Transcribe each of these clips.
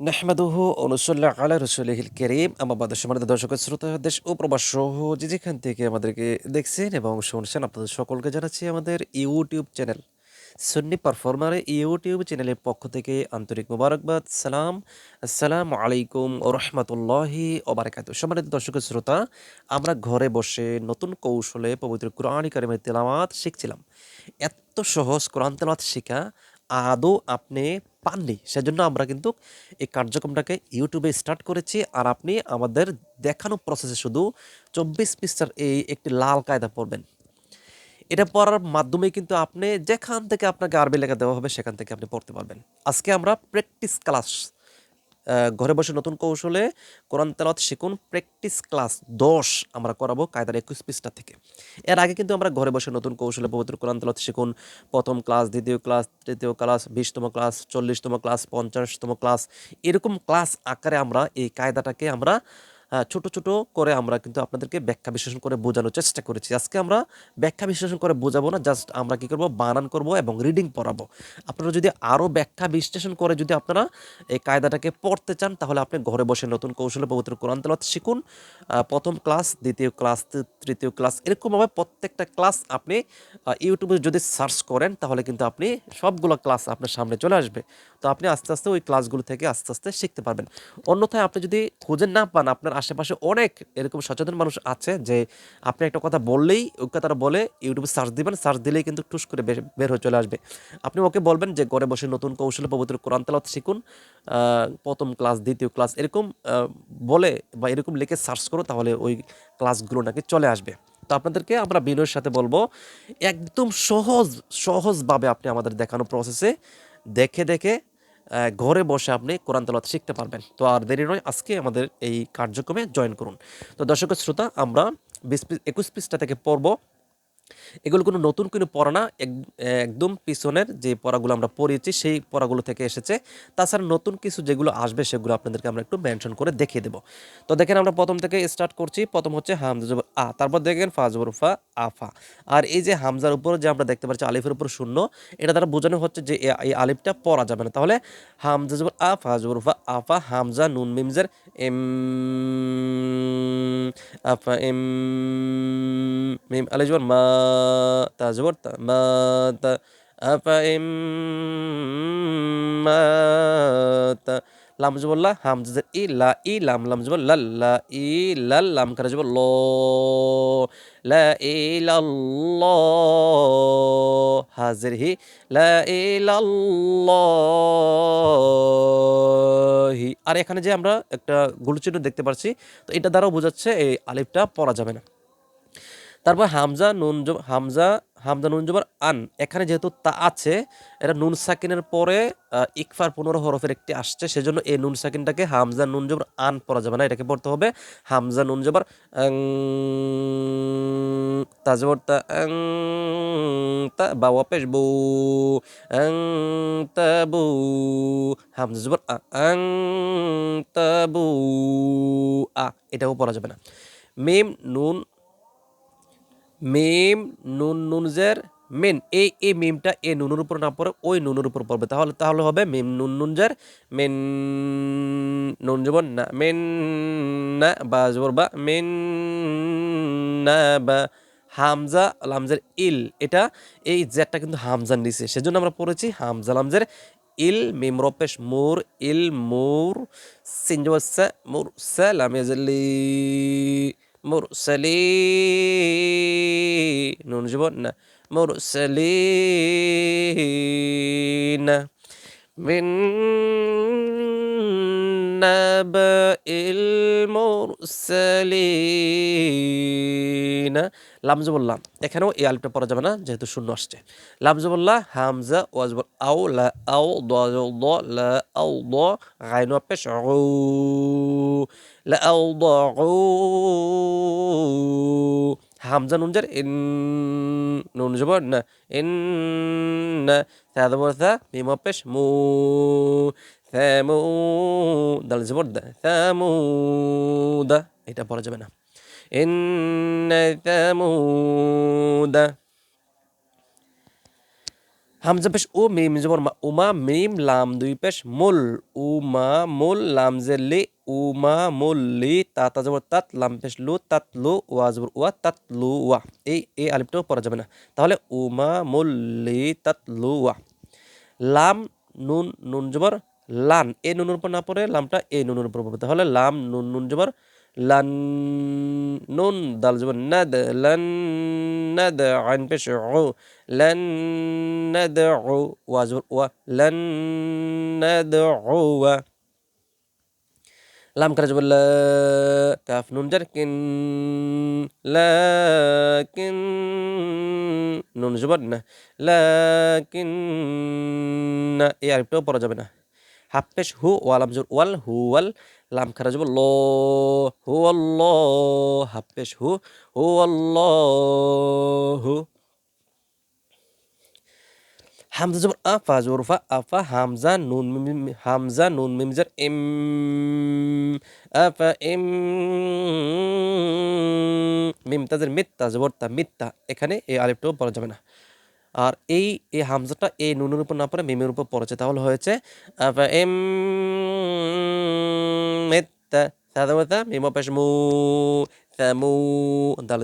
নাহমাদুহু অনুসল্লাহ আলা রসুলহিল করিম। আমাবাদ সম্মানিত দর্শক শ্রোতা, দেশ ও প্রবাস সহ যে যেখান থেকে আমাদেরকে দেখছেন এবং শুনছেন, আপনাদের সকলকে জানাচ্ছি আমাদের YouTube channel, Sunni performer YouTube চ্যানেলের পক্ষ থেকে আন্তরিক মোবারকবাদ, সালাম। আসসালাম আলাইকুম রহমতুল্লাহি ওবারাকাতু সম্মানিত দর্শক শ্রোতা, আমরা ঘরে বসে নতুন কৌশলে পবিত্র কোরআন কারিমের তেলাওয়াত শিখছিলাম। এত সহজ কোরআন তেলাওয়াত শেখা আদৌ আপনি পাননি। সেজন্য আমরা কিন্তু এই কার্যক্রমটাকে ইউটিউবে স্টার্ট করেছি আর আপনি আমাদের দেখানো প্রসেসে শুধু চব্বিশ পৃষ্ঠার এই একটি লাল কায়দা পড়বেন। এটা পড়ার মাধ্যমে কিন্তু আপনি যেখান থেকে আপনাকে আরবি লেখা দেওয়া হবে, সেখান থেকে আপনি পড়তে পারবেন। আজকে আমরা প্র্যাকটিস ক্লাস ঘরে বসে নতুন কৌশলে কোরআন তেলাওয়াত শিখুন। প্র্যাকটিস ক্লাস দশ আমরা করাবো কায়দার একুশ পৃষ্ঠা থেকে। এর আগে কিন্তু আমরা ঘরে বসে নতুন কৌশলে পবিত্র কোরআন তেলাওয়াত শিখুন। প্রথম ক্লাস, দ্বিতীয় ক্লাস, তৃতীয় ক্লাস, বিশতম ক্লাস, চল্লিশতম ক্লাস, পঞ্চাশতম ক্লাস, এরকম ক্লাস আকারে আমরা এই কায়দাটাকে আমরা ছোট ছোট করে আমরা কিন্তু আপনাদেরকে ব্যাখ্যা বিশ্লেষণ করে বোঝানোর চেষ্টা করেছি। আজকে আমরা ব্যাখ্যা বিশ্লেষণ করে বোঝাবো না জাস্ট আমরা কি করব? বানান করব এবং রিডিং পড়াবো। আপনারা যদি আরও ব্যাখ্যা বিশ্লেষণ করে যদি আপনারা এই কায়দাটাকে পড়তে চান, তাহলে আপনি ঘরে বসে নতুন কৌশলে পবিত্র কোরআন তেলাওয়াত শিখুন। প্রথম ক্লাস, দ্বিতীয় ক্লাস, তৃতীয় ক্লাস, এরকমভাবে প্রত্যেকটা ক্লাস আপনি ইউটিউবে যদি সার্চ করেন, তাহলে কিন্তু আপনি সবগুলো ক্লাস আপনার সামনে চলে আসবে। তো আপনি আস্তে আস্তে ওই ক্লাসগুলো থেকে আস্তে আস্তে শিখতে পারবেন। অন্যথায় আপনি যদি খুঁজে না পান, আপনার আশেপাশে অনেক এরকম সচেতন মানুষ আছে যে আপনি একটা কথা বললেই ওই কথাটা বলে ইউটিউবে সার্চ দিবেন সার্চ দিলেই কিন্তু টুস করে বের- হয়ে চলে আসবে। আপনি ওকে বলবেন যে, ঘরে বসে নতুন কৌশলে, পবিত্র কোরআন তেলাওয়াত শিখুন। প্রথম ক্লাস, দ্বিতীয় ক্লাস, এরকম বলে বা এরকম লিখে সার্চ করো তাহলে ওই ক্লাসগুলো নাকি চলে আসবে। তো আপনাদেরকে আমরা বিনয়ের সাথে বলব, একদম সহজ, সহজভাবে আপনি আমাদের দেখানো প্রসেসে দেখে দেখে ঘরে বসে আপনি কোরআন তালাত শিখতে পারবেন। তো আর দেরি নয়, আজকে আমাদের এই কার্যক্রমে জয়েন করুন। তো দর্শক শ্রোতা, আমরা বিশ পিস একুশ পৃষ্ঠা থেকে পড়ব। এগুলো কোনো নতুন কোনো পড়া না, এক- একদম পিছনের যে পড়াগুলো আমরা পড়িয়েছি, সেই পড়াগুলো থেকে এসেছে। তাছাড়া নতুন কিছু যেগুলো আসবে, সেগুলো আপনাদেরকে আমরা একটু মেনশন করে দেখিয়ে দেবো। তো দেখেন আমরা প্রথম থেকে স্টার্ট করছি। প্রথম হচ্ছে হামজা জবর আ, তারপর দেখেন ফাজবর ফা আফা আর এই যে হামজার উপর যে আমরা দেখতে পাচ্ছি, আলিফের উপর শূন্য, এটা দ্বারা বোঝানো হচ্ছে যে এই আলিফটা পড়া যাবে না। তাহলে হামজা জবর আ ফাজবর ফা আফা হামজা, নুন, মিমজের এম আফা এম, মিম, আলিফ জবর মা তা জবর তা মা তা এম তা, লাম লা জের ই লা, ই লাম লাম জবর লা লা, ই লাল লাম, কারা জবর ল, লা ইলাল্লাহ হাজির হি, লা ইলাল্লাহি আর এখানে যে আমরা একটা গুলচিহ্ন দেখতে পাচ্ছি তো এটা দ্বারাও বোঝাচ্ছে এই আলিফটা পড়া যাবে না। তারপর হামজা নুন হামজা হামজা নুন জবর আন। এখানে যেহেতু তা আছে এটা নুন সাকিনের পরে ইকফার পনেরো হরফের একটি আসছে সেজন্য এই নুন সাকিনটাকে হামজা নুন জবর আন পড়া যাবে না এটাকে পড়তে হবে হামজা নুন জবর আং, তা তা বা ওয়াপেশ বউ তাবু হামজা জবর আং তাবু আ এটাও পড়া যাবে না। মিম নুন মিম, নুন নুন, জের, মেন। এই এই মিমটা এ নুনের উপর না পড়ে ওই নুনের উপর পড়বে। তাহলে তাহলে হবে মিম, নুন নুন, জের, মেন, নুন জবর না, মেন না বা জবর বা, মেন না বা হামজা, লামজের ইল। এটা এই জেরটা কিন্তু হামজার নিচে। সেজন্য আমরা পড়েছি হামজা, লামজের ইল, মিম, রপেশ, মুর, ইল, মুর সিনজবর সা, মুর সালাম مرسلين. نون جبنا مرسلين. من نبأ المرسلين লামজবুল্লাহ এখানেও এই আলিফটা পড়া যাবে না যেহেতু শূন্য আসছে লামজবুল্লাহ হামজা ওয়াজবুল আও লা আও দ দ লা আও দ গাইনু পেশ উ লা আও দ উ হামজা নুন জার ইন নুন জবর না ইন না থা জবর থা মিম পেশ মু থ্যামু দাল জবর দা থ্যামুদা এটা পড়া যাবে না। থ্যামুদা হামজা পেশ ও মিম জবর মা, উমা, মিম, লাম, দুই পেশ মুল, উমা, মুল, লাম জের লি, উমা, মুল, লি তাতা জবর তাত, লাম পেশ লু, তাত লু, ওয়া জবর ওয়া তাত লু ওয়া এই এই আলিফটাও পড়া যাবে না। তাহলে উমা, মুল, লি, তাত লু ওয়া লাম, নুন নুন জবর লান এ নুনের উপর না পড়ে লামটা এ নুনের উপর পড়বে। তাহলে লাম, নুন নুন জবর, লান, নুন, দাল জবর, নাদ, লান, নাদ, আইন পেশ উ লান, নাদ উ ওয়া জবর, ওয়া, লান, নাদ উ ওয়া। লাম করা জবর? কাফ, নুন জার, কিন লাকিন নুন জবর না লাকিন না এই আরেকটাও পড়া যাবে না। হাফ পেশ হু ওয়ালাম জবর ওয়াল হু ওয়াল, লাম খারা যাব ল হু আল্লাহ হাফ পেশ হু হু আল্লাহু হামজা জবর আফা জবর ফা আফা, হামজা, নুন হামজা, নুন, মিম এম, আফা ইম মিম, তাজের মিথ্যা জবর তা মিথ্যা এখানে এই আলিফটাও পড়া যাবে না। আর এই এই হামজাটা এই নুনের উপর না পড়ে মিমের উপর পড়েছে। তাহলে হয়েছে, আফা ইম মিথ্যা সাদা মিম পেশ মু থামু দাল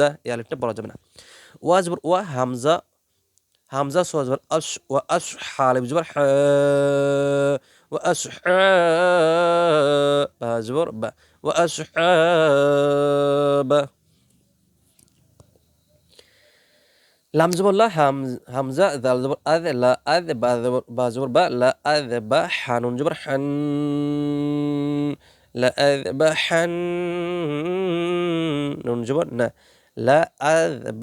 দা পড়া যাবে না। ওয়া হামজা বা জবর বা ওয়া আশ বা লাম জবর লা হাম হামজা দাল জবর আদ লা আদ বা জবর বা জবর বা লা আদ বা হানুন জবর হান লা আদ বা হান নুন জবর না লা আদ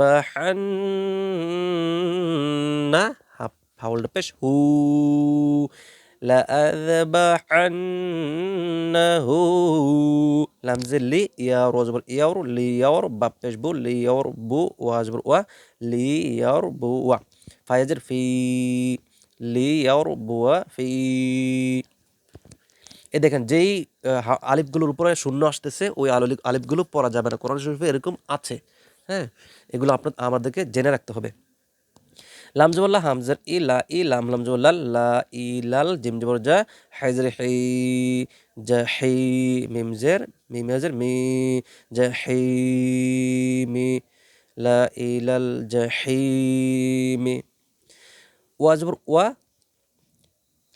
লামজে লি ইয়ার ওয়া জবর ইয়ার লি ইয়ার বা পেশ বু লি ইয়ার বু ওয়া জবর ওয়া লি ইয়ার বু ওয়া ফায়াজের ফি লি ইয়ার বুয়া ফি এ দেখেন, যেই আলিফগুলোর উপরে শূন্য আসতেছে, ওই আলিফ আলিফগুলো পড়া যাবে না। কোরআন শরীফে এরকম আছে। হ্যাঁ? এগুলো আপনার আমাদেরকে জেনে রাখতে হবে। লাম জবল্লা হামজার ই লা, ই লাম লামজবল্লাল লা ই, লাল, জিম জবর যা হাইজের হি যা হি, মিম জের, মিম হাজের মি যা হি, মি, লা, ই, লাল যা হি, মি। ওয়া জবর, ওয়া,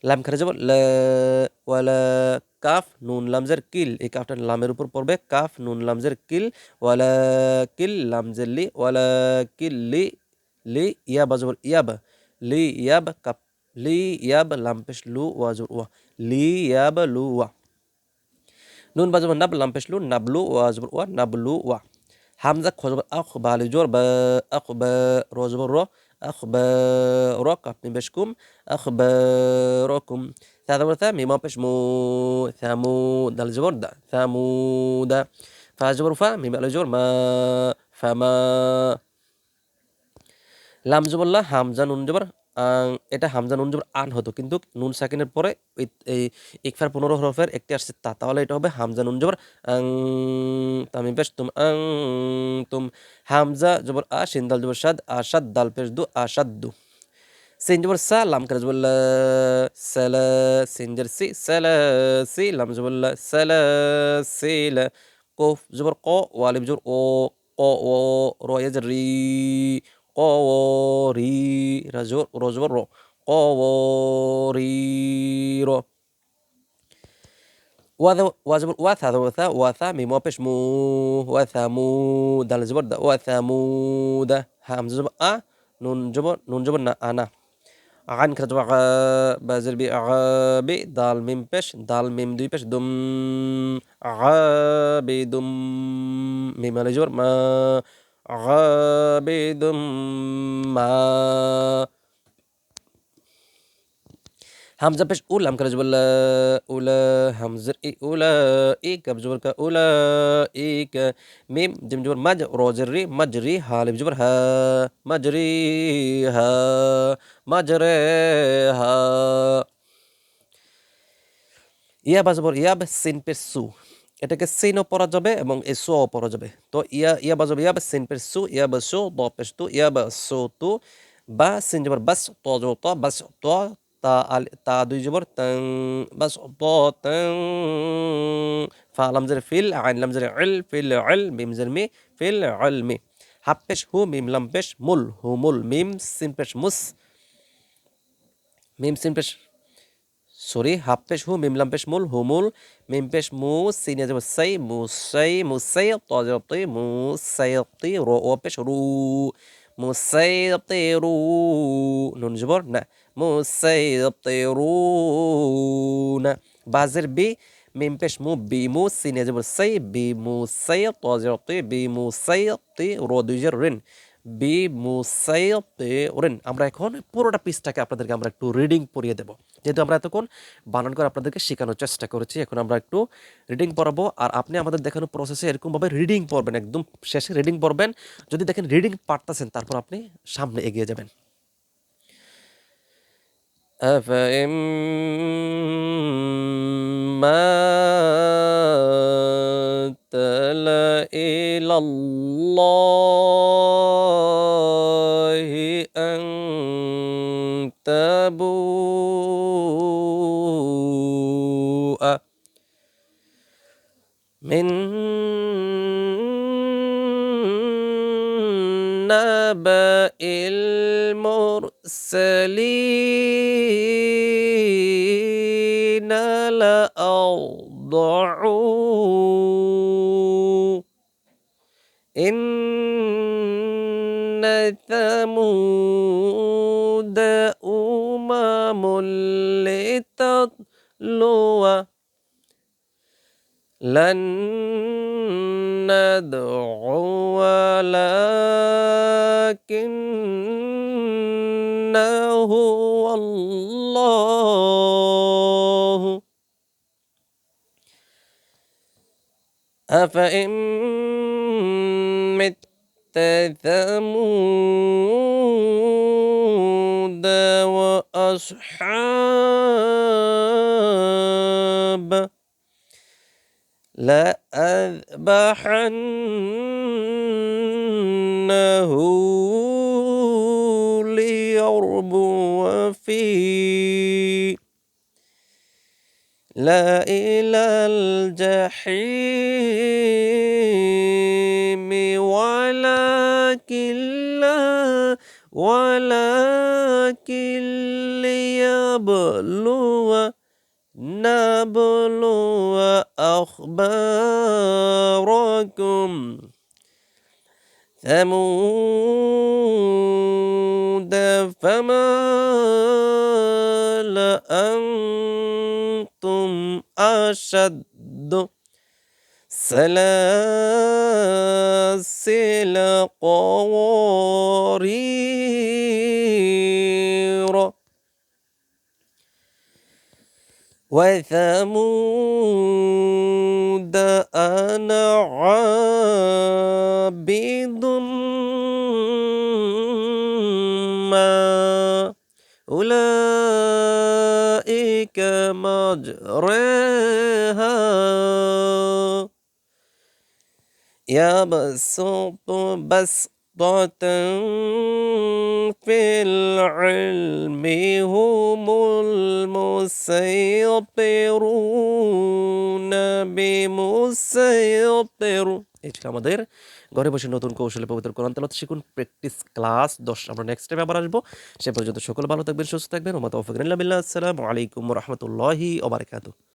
লাম খারে যাব লা ওয়ালা কাফ, নুন লামজের কিল, এই কাফটা লামের উপর পড়বে, কাফ, নুন লামজের কিল ওয়ালা কিল লামজের লি ওয়ালা কিল, লি لي ياب زور ياب لي ياب كاب لي ياب لامبش لو وازور وا لي ياب لو وا. نون بزبر نب لو بيش لو وازور وا و نبلو وا. حمزة خزور أخ بالجور ب أخ ب روزبر رو أبني بشكم أخباركم ثا ذا ثامي ما بش مو ثمود الجبر دا ثامو دا. فازور فا مي بالجور ما فما লাম জবল্লা হামজা নুন জবর এটা হামজা নুন জবর আন হতো, কিন্তু নুন সাকিনের পরে এই ইকফার পনেরো হরফের একটি আসছে তা, তাহলে এটা হবে হামজা নুন জবর, আং তামি পেশ তুম, আং, তুম হামজা জবর আ সিন্দাল জবর সাদ আসাদ দাল পেশ দু আসাদ দু। সিন জবর সা, লাম করে জবল্লা সালা সিনজার সি সালা সি, লাম জবল্লা সালা সিলা কোফ জবর ক ওয়ালিব জবর ও, ক, ও রয়েজ রি। قواري رجبر قوارير وزبر وثا وثا وثا ميم وبش مو وثمود دال زبر وثمود همزة زبر أ نون جبر نون جبر أنا عن كرت وغا بازر بي عابي دال ميم بش دال ميم دوي بش دم عابي دم ميم على جبر ما عابد ما হামজা পেশ উল আমকার জবল্লা উলা হামজার ই উলা ই কাব জবর কা উলা ই কা মিম জিম জবর মাজ রোজর রি মাজরি হালিব জবর হা মাজরি হা মাজরে হা ইয়া বা জবর ইয়াব সিন পেশ সু এটাকে সিনও পড়া যাবে এবং এ সো পড়া যাবে। তো ইয়া ইয়া বাজাবে ইয়া বা সিন পেশ সু, ইয়া বা সু দ পেশ তু, ইয়া বা সো তু, বা সিন জবর বাস, ত জবর ত, বাস ত, তা আল, তা দুই জবর তং, বাস ত, তং, ফা লামজের ফিল, আইন লামজের ইল, ফিল, ইল, মিম জের মি, ফিল, ইল, মি। হাফ পেশ হু, মিম, লাম পেশ, মুল, হু, মুল, মিম সিন পেশ মুস, মিম সিন পেশ সরি হাফ পেশ হু মিম লাম পেশ মুল হুমুল মিম পেশ মু সিনে যাব সাই মুসাই মুসাই তজতি মুসাইতি রো ও পেশ রু মুসাইতি রু নুন জবর না মুসাইতি রু না বাজের বি মিম পেশ মু বি মু সিনে যাব সাই বি মুসাই তজতি বি মুসাইতি রো দুই জের রিন বি মুসাইতিরিন আমরা এখন পুরোটা পিসটাকে আপনাদেরকে আমরা একটু রিডিং পড়িয়ে দেব যেহেতু আমরা এতক্ষণ বানান করে আপনাদেরকে শেখানোর চেষ্টা করেছি এখন আমরা একটু রিডিং পড়াবো আর আপনি আমাদের দেখানো প্রসেসে এরকমভাবে রিডিং পড়বেন একদম শেষে রিডিং পড়বেন যদি দেখেন রিডিং পারতেছেন তারপর আপনি সামনে এগিয়ে যাবেন أفإما إلى الله تبوء من نبأ المرسلين لأضعوا. إن ثمود لتطلو لن ندعو ولكنه الله أفإن مت ثمود وأصحاب لأذبحنه ليربو في لا إلى الجحيم ولكن لا ولكن ليبلو نبلو أخباركم. ثمود فما لأنتم أشد سلاسل قوارير؟ وثمود أنا عابد ما أولئك مجرها يبسط بسطة في العلم هم المسيطرون بمسيطر এই ছিল আমাদের ঘরে বসে নতুন কৌশলে পবিত্র কোরআন তেলাওয়াত শিখুন প্র্যাকটিস ক্লাস দশ আমরা নেক্সট টাইম আবার আসবো সে পর্যন্ত সকল ভালো থাকবেন সুস্থ থাকবেন ওমা তৌফিক বিল্লাহ আসসালামু আলাইকুম রহমতুল্লাহি ওবারাকাতুহ